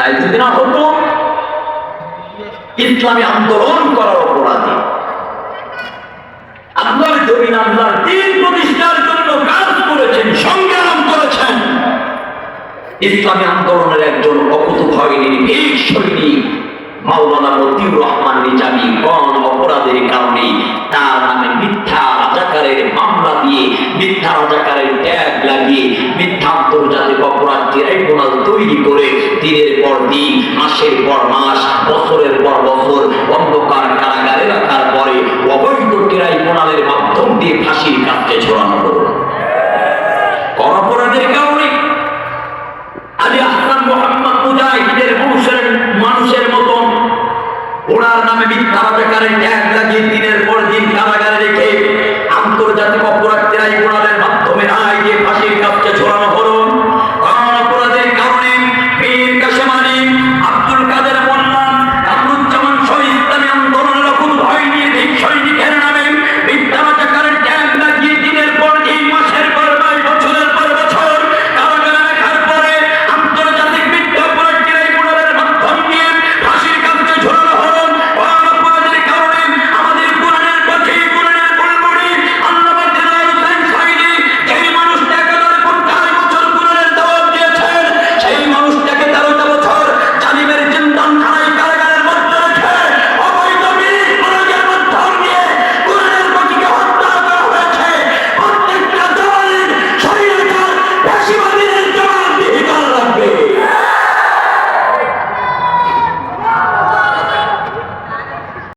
দায়িত্ব যদি না হতো, ইসলামী আন্দোলন করার অপরাধী। আপনার জমিন আপনার দিন প্রতিষ্ঠার জন্য কাজ করেছেন, সংগ্রাম করেছেন। ইসলামী আন্দোলনের একজন অকুত ভয়নীর বীর সৈনিক, মাওলানা মতিউর রহমান নিজামি, গণ অপরাধের কারণে তার নামে মিথ্যা রাজাকারের মামলা দিয়ে, মিথ্যা রাজাকারের ট্যাগ লাগিয়ে মিথ্যা আন্তর্জাতিক অপরাধ ট্রাইব্যুনাল তৈরি করে দিনের পর দিন, মাসের পর মাস, বছরের পর বছর, অন্ধকার কারাগারে রাখার পরে অবৈধ ট্রাইব্যুনালের মাধ্যম দিয়ে ফাঁসির কাজকে ছড়ানো হলো। অপরাধের কারণে আজ আসাম মোহাম্মদ মুজাহিদের মানুষের মতন ওনার নামে মিথ্যা বেকারের ট্যাগ লাগিয়ে